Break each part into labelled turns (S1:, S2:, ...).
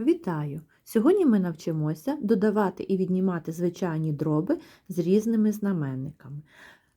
S1: Вітаю! Сьогодні ми навчимося додавати і віднімати звичайні дроби з різними знаменниками.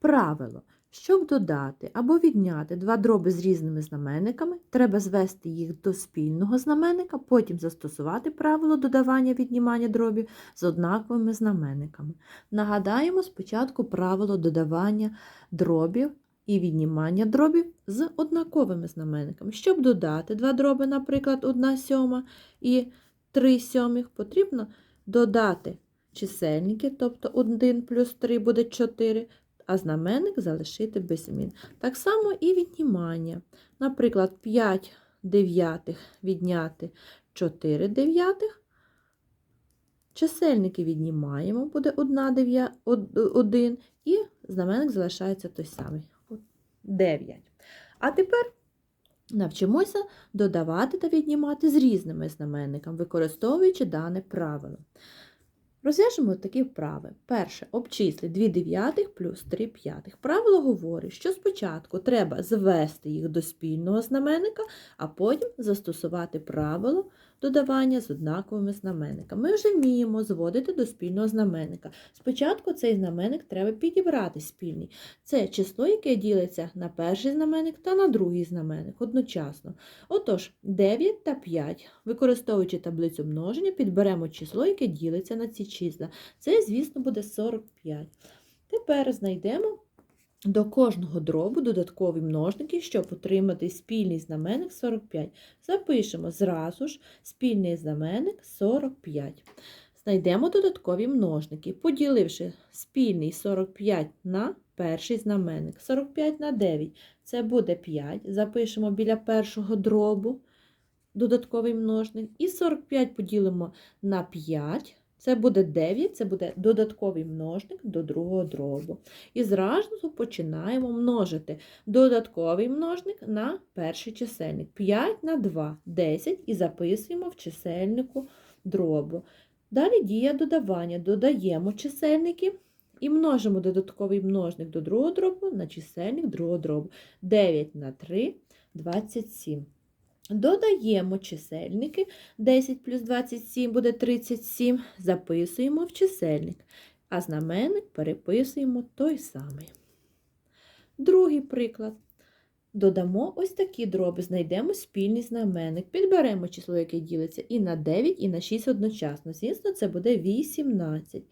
S1: Правило. Щоб додати або відняти два дроби з різними знаменниками, треба звести їх до спільного знаменника, потім застосувати правило додавання віднімання дробів з однаковими знаменниками. Нагадаємо спочатку правило додавання дробів і віднімання дробів з однаковими знаменниками. Щоб додати два дроби, наприклад, 1 сьома і 3 сьомих, потрібно додати чисельники, тобто 1 плюс 3 буде 4, а знаменник залишити без змін. Так само і віднімання. Наприклад, 5 дев'ятих відняти 4 дев'ятих. Чисельники віднімаємо, буде 1, 9, 1 і знаменник залишається той самий. 9. А тепер навчимося додавати та віднімати з різними знаменниками, використовуючи дане правило. Розв'яжемо такі вправи. Перше, обчисли 2 дев'ятих плюс 3 п'ятих. Правило говорить, що спочатку треба звести їх до спільного знаменника, а потім застосувати правило додавання з однаковими знаменниками. Ми вже вміємо зводити до спільного знаменника. Спочатку цей знаменник треба підібрати спільний. Це число, яке ділиться на перший знаменник та на другий знаменник одночасно. Отож, 9 та 5, використовуючи таблицю множення, підберемо число, яке ділиться на ці числа. Це, звісно, буде 45. Тепер знайдемо до кожного дробу додаткові множники, щоб отримати спільний знаменник 45. Запишемо зразу ж спільний знаменник 45. Знайдемо додаткові множники, поділивши спільний 45 на перший знаменник. 45 на 9 це буде 5. Запишемо біля першого дробу додатковий множник. І 45 поділимо на 5. Це буде 9, це буде додатковий множник до другого дробу. І зразу починаємо множити додатковий множник на перший чисельник. 5 на 2 10 і записуємо в чисельнику дробу. Далі дія додавання. Додаємо чисельники і множимо додатковий множник до другого дробу на чисельник другого дробу. 9 на 3 27. Додаємо чисельники 10 плюс 27 буде 37, записуємо в чисельник, а знаменник переписуємо той самий. Другий приклад. Додамо ось такі дроби, знайдемо спільний знаменник, підберемо число, яке ділиться і на 9, і на 6 одночасно. Звісно, це буде 18.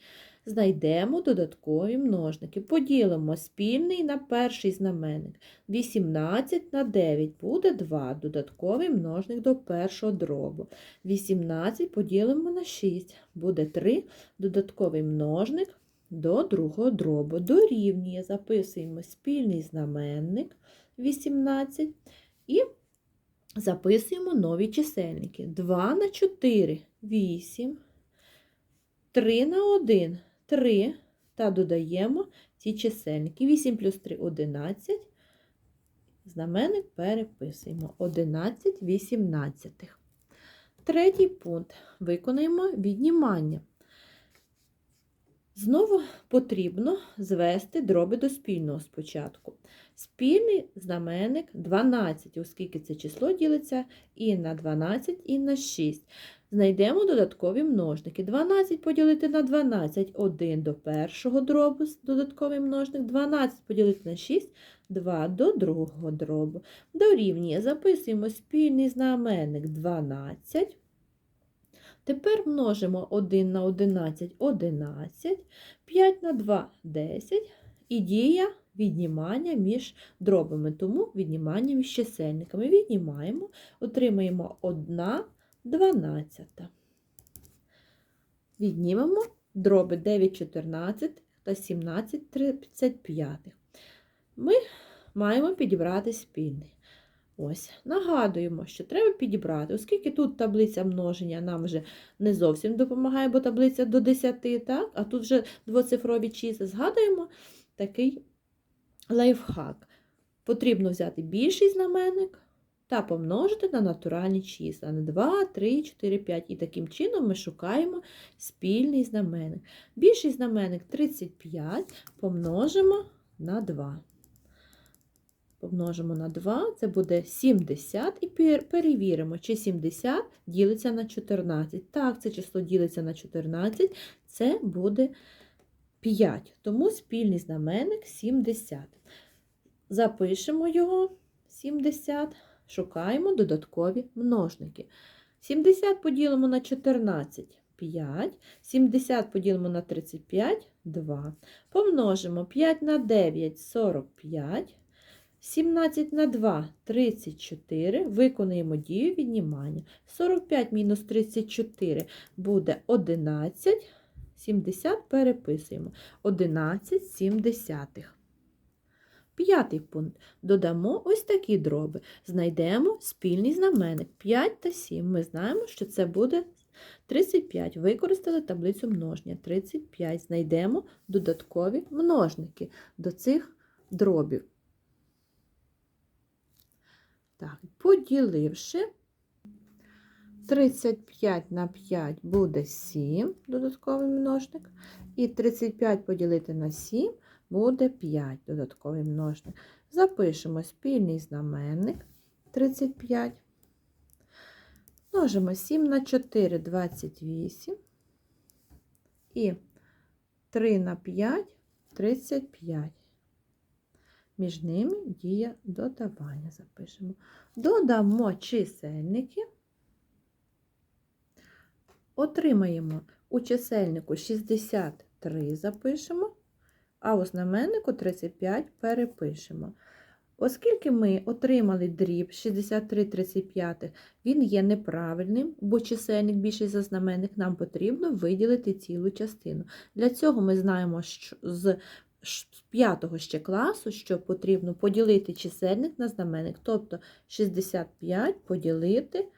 S1: Знайдемо додаткові множники. Поділимо спільний на перший знаменник. 18 на 9 буде 2. Додатковий множник до першого дробу. 18 поділимо на 6, буде 3. Додатковий множник до другого дробу. Дорівнює, записуємо спільний знаменник 18 і записуємо нові чисельники. 2 на 4 8. 3 на 1 3 та додаємо ці чисельники. 8 плюс 3 11. Знаменник переписуємо 11 вісімнадцятих. Третій пункт. Виконаємо віднімання. Знову потрібно звести дроби до спільного спочатку. Спільний знаменник 12, оскільки це число ділиться і на 12, і на 6. Знайдемо додаткові множники. 12 поділити на 12, 1 до першого дробу, додатковий множник, 12 поділити на 6, 2 до другого дробу. Дорівнює, записуємо спільний знаменник 12. Тепер множимо 1 на 11 11, 5 на 2 10 і дія віднімання між дробами, тому віднімання між чисельниками. Віднімаємо, отримаємо 1 12. Віднімемо дроби 9 14 та 17 35. Ми маємо підібрати спільний. Ось, Нагадуємо, що треба підібрати, оскільки тут таблиця множення нам вже не зовсім допомагає, бо таблиця до 10, так? а тут вже двоцифрові числа. Згадуємо такий лайфхак. Потрібно взяти більший знаменник та помножити на натуральні числа на 2, 3, 4, 5. І таким чином ми шукаємо спільний знаменник. Більший знаменник 35 помножимо на 2. помножимо на 2, це буде 70, і перевіримо, чи 70 ділиться на 14. Так, це число ділиться на 14, це буде 5. Тому спільний знаменник 70. Запишемо його 70, шукаємо додаткові множники. 70 поділимо на 14 5, 70 поділимо на 35 2. Помножимо 5 на 9 45, 17 на 2 34. Виконуємо дію віднімання. 45 мінус 34 буде 11. 70 переписуємо. 11 сімдесятих. П'ятий пункт. Додамо ось такі дроби. Знайдемо спільний знаменник 5 та 7. Ми знаємо, що це буде 35. Використали таблицю множення. 35. Знайдемо додаткові множники до цих дробів. Так, поділивши 35 на 5 буде 7 додатковий множник. І 35 поділити на 7 буде 5 додатковий множник. Запишемо спільний знаменник 35. Множимо 7 на 4 28. І 3 на 5 35. Між ними дія додавання запишемо. Додамо чисельники. Отримаємо у чисельнику 63 запишемо, а у знаменнику 35 перепишемо. Оскільки ми отримали дріб 63 35, він є неправильним, бо чисельник більший за знаменник, нам потрібно виділити цілу частину. Для цього ми знаємо що з ш- з п'ятого ще класу, що потрібно поділити чисельник на знаменник, тобто 65 поділити,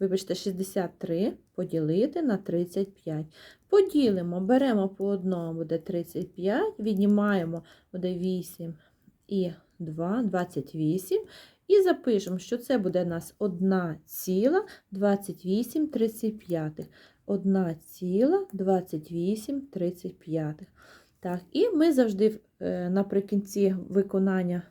S1: вибачте, 63 поділити на 35. Поділимо, беремо по одному, буде 35, віднімаємо, буде 8 і 2, 28. І запишемо, що це буде у нас 1,28 35. 1,28 35. Так, і ми завжди е, наприкінці виконання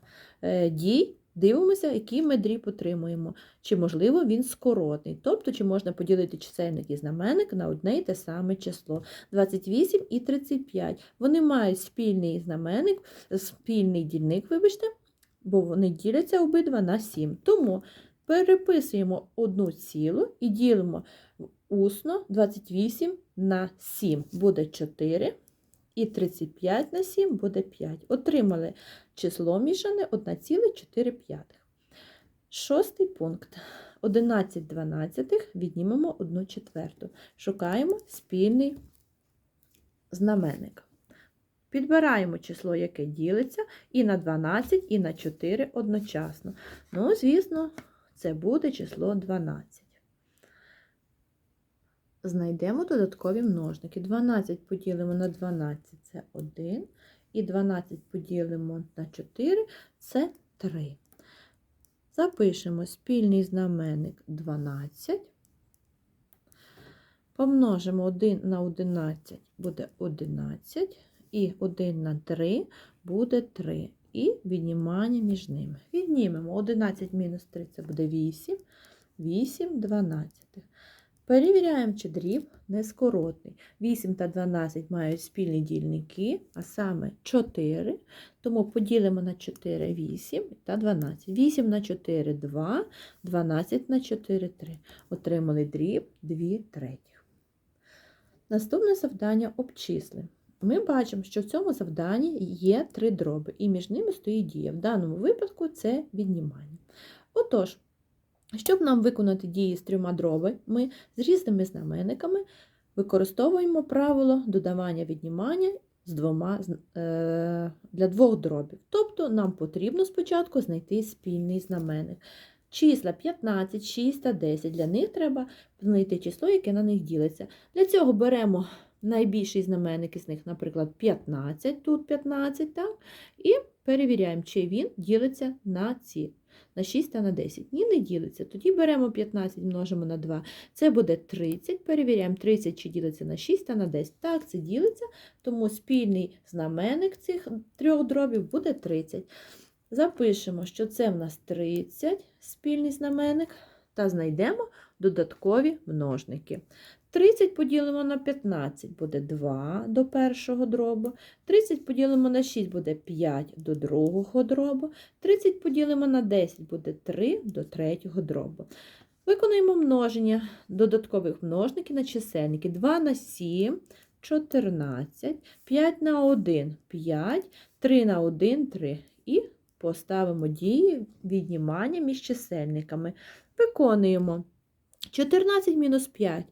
S1: е, дій дивимося, який ми дріб отримуємо. Чи, можливо, він скоротний. Тобто, чи можна поділити чисельник і знаменник на одне і те саме число. 28 і 35. Вони мають спільний знаменник, спільний дільник, вибачте, бо вони діляться обидва на 7. Тому переписуємо одну цілу і ділимо усно 28 на 7 буде 4. І 35 на 7 буде 5. Отримали число мішане 1,4. Шостий пункт. 11 дванадцятих віднімемо 1 четверту. Шукаємо спільний знаменник. Підбираємо число, яке ділиться, і на 12, і на 4 одночасно. Ну, звісно, це буде число 12. Знайдемо додаткові множники. 12 поділимо на 12 це 1. І 12 поділимо на 4 це 3. Запишемо спільний знаменник 12. Помножимо 1 на 11 буде 11. І 1 на 3 буде 3. І віднімання між ними. Віднімемо 11 мінус 3 це буде 8. 8 дванадцятих. Перевіряємо, чи дріб нескоротний. 8 та 12 мають спільні дільники, а саме 4. Тому поділимо на 4 8 та 12. 8 на 4 2, 12 на 4 3. Отримали дріб 2 третіх. Наступне завдання обчисли. Ми бачимо, що в цьому завданні є три дроби, і між ними стоїть дія. В даному випадку це віднімання. Отож, щоб нам виконати дії з трьома дробами з різними знаменниками, використовуємо правило додавання віднімання з двома, е, для двох дробів. Тобто нам потрібно спочатку знайти спільний знаменник. Числа 15, 6 та 10. Для них треба знайти число, яке на них ділиться. Для цього беремо найбільший знаменник із них, наприклад, 15, тут 15, так? і перевіряємо, чи він ділиться на ці на 6 та на 10. Ні, не ділиться. Тоді беремо 15, множимо на 2. Це буде 30. Перевіряємо 30, чи ділиться на 6 та на 10. Так, це ділиться, тому спільний знаменник цих трьох дробів буде 30. Запишемо, що це в нас 30 спільний знаменник, та знайдемо додаткові множники. 30 поділимо на 15 буде 2 до першого дробу. 30 поділимо на 6 буде 5 до другого дробу. 30 поділимо на 10 буде 3 до третього дробу. Виконуємо множення додаткових множників на чисельники. 2 на 7 14, 5 на 1 5, 3 на 1 3. І поставимо дії віднімання між чисельниками. Виконуємо 14 мінус 5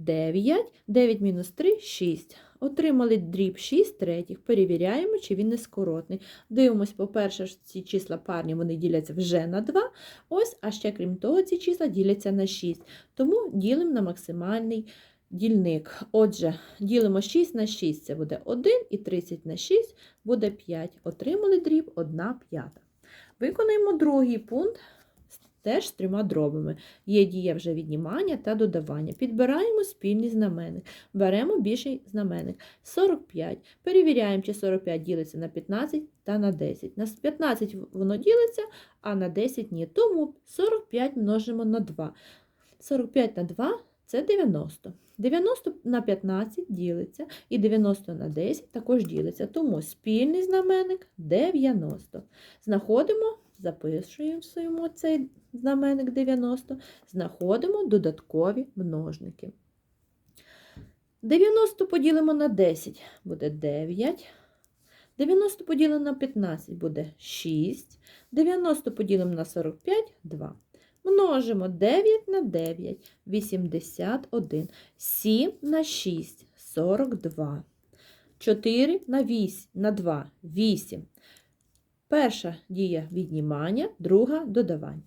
S1: 9, 9 мінус 3 6. Отримали дріб 6 третіх. Перевіряємо, чи він не скоротний. Дивимось, по-перше, ці числа парні вони діляться вже на 2. Ось, а ще крім того, ці числа діляться на 6. Тому ділимо на максимальний дільник. Отже, ділимо 6 на 6, це буде 1, і 30 на 6 буде 5. Отримали дріб 1 п'ята. Виконуємо другий пункт. Теж з трьома дробами. Є дія вже віднімання та додавання. Підбираємо спільний знаменник. Беремо більший знаменник. 45. Перевіряємо, чи 45 ділиться на 15 та на 10. На 15 воно ділиться, а на 10 ні. Тому 45 множимо на 2. 45 на 2 це 90. 90 на 15 ділиться, і 90 на 10 також ділиться. Тому спільний знаменник 90. Знаходимо, записуємо цей знаменник 90, знаходимо додаткові множники. 90 поділимо на 10 буде 9. 90 поділимо на 15 буде 6. 90 поділимо на 45 2. Множимо 9 на 9 81. 7 на 6 42. 4 на 8 на 2 8. Перша дія віднімання, друга додавання.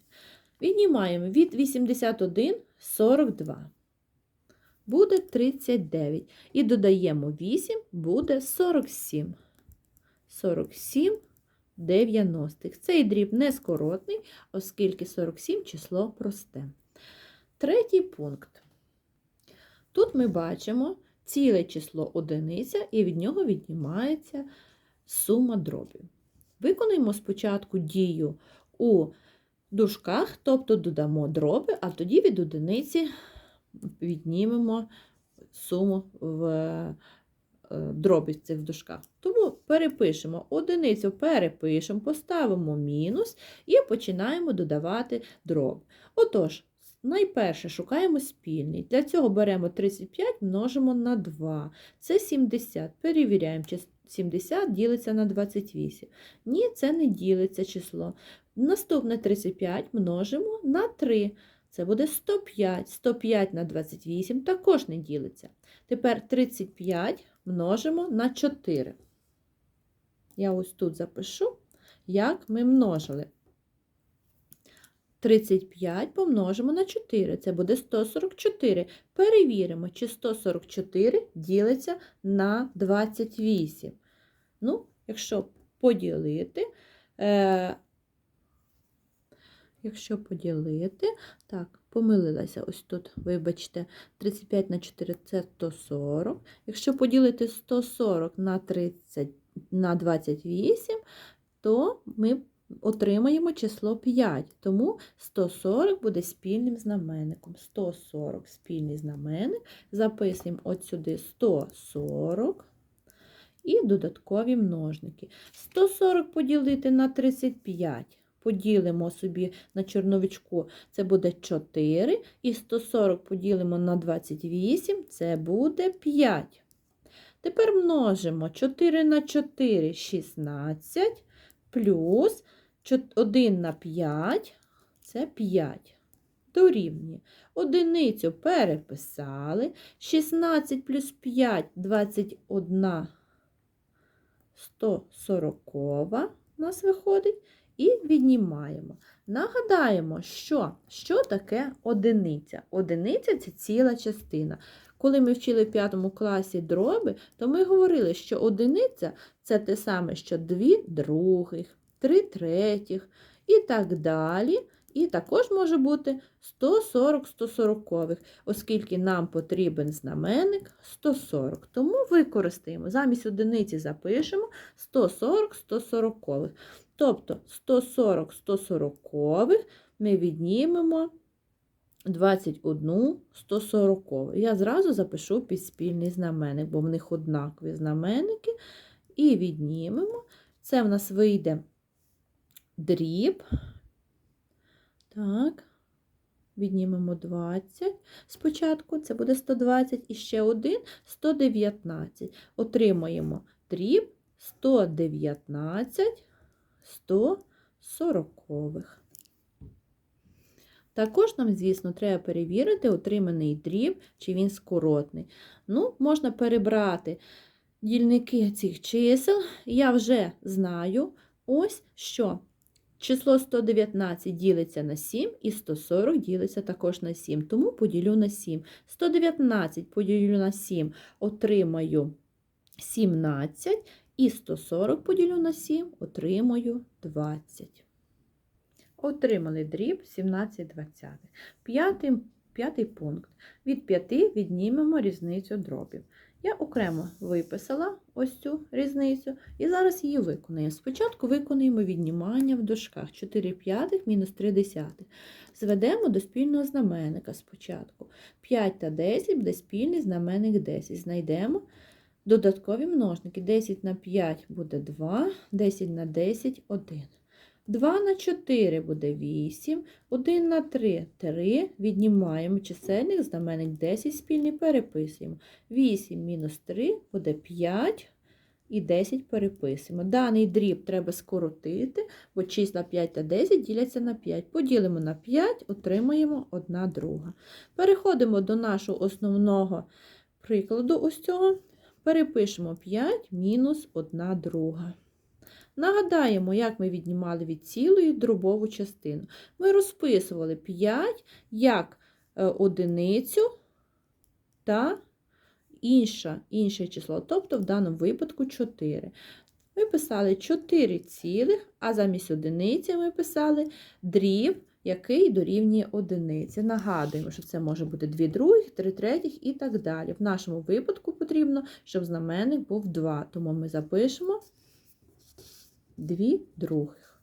S1: Віднімаємо від 81 42. Буде 39. І додаємо 8, буде 47. 47 90. Цей дріб не скоротний, оскільки 47 число просте. Третій пункт. Тут ми бачимо ціле число одиниця, і від нього віднімається сума дробів. Виконуємо спочатку дію у дужках, тобто додамо дроби, а тоді від одиниці віднімемо суму в е, дробі цих в дужках. Тому перепишемо одиницю, перепишемо, поставимо мінус і починаємо додавати дроб. Отож, найперше шукаємо спільний. Для цього беремо 35, множимо на 2. Це 70. Перевіряємо, 70 ділиться на 28. Ні, це не ділиться число. Наступне 35 множимо на 3. Це буде 105. 105 на 28 також не ділиться. Тепер 35 множимо на 4. Я ось тут запишу, як ми множили. 35 помножимо на 4. Це буде 144. Перевіримо, чи 144 ділиться на 28. Ну, якщо поділити, е, якщо поділити, так, помилилася ось тут, вибачте, 35 на 4 це 140. Якщо поділити 140 на 30 на 28, то ми отримаємо число 5. Тому 140 буде спільним знаменником. 140 спільний знаменник. Записуємо от сюди 140 і додаткові множники. 140 поділити на 35. Поділимо собі на чорновичку, це буде 4. І 140 поділимо на 28, це буде 5. Тепер множимо 4 на 4 16 плюс 1 на 5 це 5. Дорівнює. Одиницю переписали. 16 плюс 5 21 140 у нас виходить. І віднімаємо. Нагадаємо, що що таке одиниця. Одиниця це ціла частина. Коли ми вчили в 5 класі дроби, то ми говорили, що одиниця це те саме, що 2 других, 3 третіх і так далі. І також може бути 140 140, оскільки нам потрібен знаменник 140. Тому використаємо. Замість одиниці запишемо 140 140. Тобто 140 140 ми віднімемо 21 140. Я зразу запишу під спільний знаменник, бо в них однакові знаменники. І віднімемо. Це в нас вийде дріб. Так, віднімемо 20. Спочатку це буде 120 і ще один 119. Отримаємо дріб 119 140. Також нам, звісно, треба перевірити отриманий дріб, чи він скоротний. Ну, можна перебрати дільники цих чисел. Я вже знаю, ось що число 119 ділиться на 7 і 140 ділиться також на 7, тому поділю на 7. 119 поділю на 7, отримаю 17, і 140 поділю на 7, отримую 20. Отримали дріб 17 двадцятих. П'ятий, п'ятий пункт. Від 5 віднімемо різницю дробів. Я окремо виписала ось цю різницю і зараз її виконаємо. Спочатку виконуємо віднімання в дужках 4 п'ятих мінус 3 десятих. Зведемо до спільного знаменника спочатку. 5 та 10 буде спільний знаменник 10. Знайдемо додаткові множники. 10 на 5 буде 2, 10 на 10 – 1. 2 на 4 буде 8, 1 на 3 – 3. Віднімаємо чисельник, знаменник 10 спільний, переписуємо. 8 мінус 3 буде 5 і 10 переписуємо. Даний дріб треба скоротити, бо числа 5 та 10 діляться на 5. Поділимо на 5, отримаємо 1 друга. Переходимо до нашого основного прикладу ось цього. Перепишемо 5 мінус 1 друга. Нагадаємо, як ми віднімали від цілої дробову частину. Ми розписували 5 як е, одиницю та інше, інше число, тобто в даному випадку 4. Ми писали 4 цілих, а замість одиниці ми писали дріб, який дорівнює одиниці. Нагадуємо, що це може бути 2 других, 3 третіх і так далі. В нашому випадку потрібно, щоб знаменник був 2, тому ми запишемо 2 других.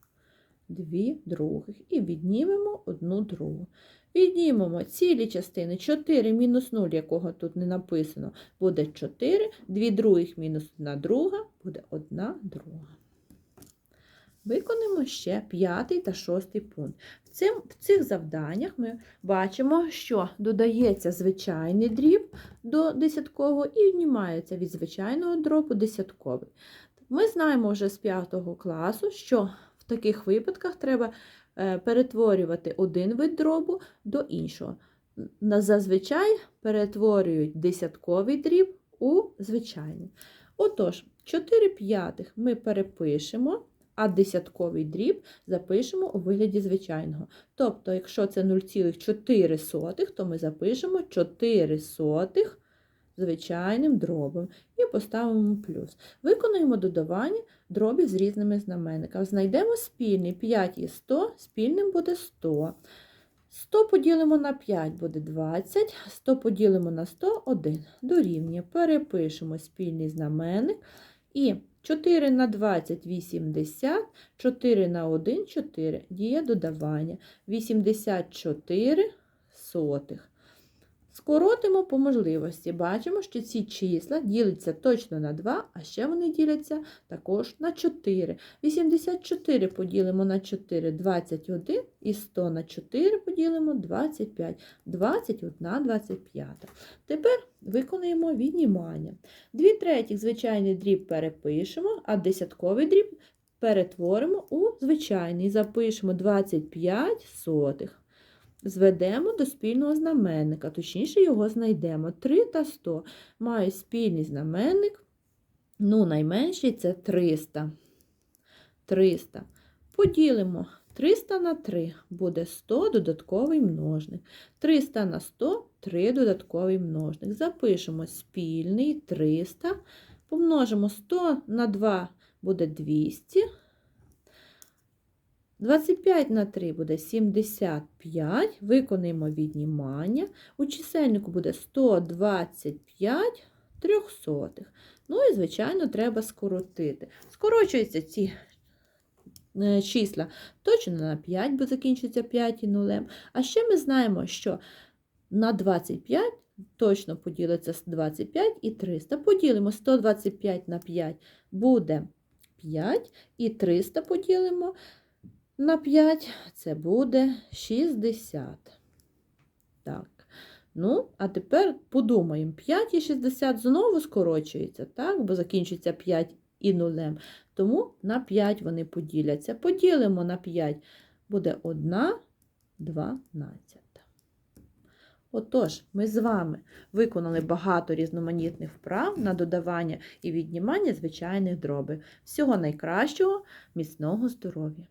S1: 2 других. І віднімемо 1 другу. Віднімемо цілі частини 4 мінус 0, якого тут не написано, буде 4, 2 других мінус 1 друга, буде 1 друга. Виконуємо ще п'ятий та шостий пункт. В, цим, в цих завданнях ми бачимо, що додається звичайний дріб до десяткового і віднімається від звичайного дробу десятковий. Ми знаємо вже з 5 класу, що в таких випадках треба е, перетворювати один вид дробу до іншого. Зазвичай перетворюють десятковий дріб у звичайний. Отож, 4 п'ятих ми перепишемо, а десятковий дріб запишемо у вигляді звичайного. Тобто, якщо це 0,4, то ми запишемо 4 сотих звичайним дробом і поставимо плюс. Виконуємо додавання дробів з різними знаменниками. Знайдемо спільний 5 і 100, спільним буде 100. 100 поділимо на 5 буде 20, 100 поділимо на 100 – 1. Дорівнює. Перепишемо спільний знаменник. І 4 на 20 – 80, 4 на 1 – 4. Діє додавання. 84 сотих. Скоротимо по можливості. Бачимо, що ці числа діляться точно на 2, а ще вони діляться також на 4. 84 поділимо на 4 21 і 100 на 4 поділимо 25. 21 25. Тепер виконуємо віднімання. 2 третіх звичайний дріб перепишемо, а десятковий дріб перетворимо у звичайний. Запишемо 25 сотих. Зведемо до спільного знаменника, точніше його знайдемо. 3 та 100 мають спільний знаменник, ну, найменший це 300. 300. Поділимо 300 на 3 буде 100 додатковий множник. 300 на 100 3 додатковий множник. Запишемо спільний 300, помножимо 100 на 2 буде 200. 25 на 3 буде 75, виконуємо віднімання. У чисельнику буде 125 трьохсотих. Ну і, звичайно, треба скоротити. Скорочуються ці е, числа точно на 5, бо закінчується 5 і нулем. А ще ми знаємо, що на 25 точно поділиться з 25 і 300. Поділимо 125 на 5 буде 5, і 300 поділимо на 5, це буде 60. Так. Ну, а тепер подумаємо, 5 і 60 знову скорочується, так? бо закінчується 5 і нулем. Тому на 5 вони поділяться. Поділимо на 5, буде 1 12. Отож, ми з вами виконали багато різноманітних вправ на додавання і віднімання звичайних дробів. Всього найкращого, міцного здоров'я!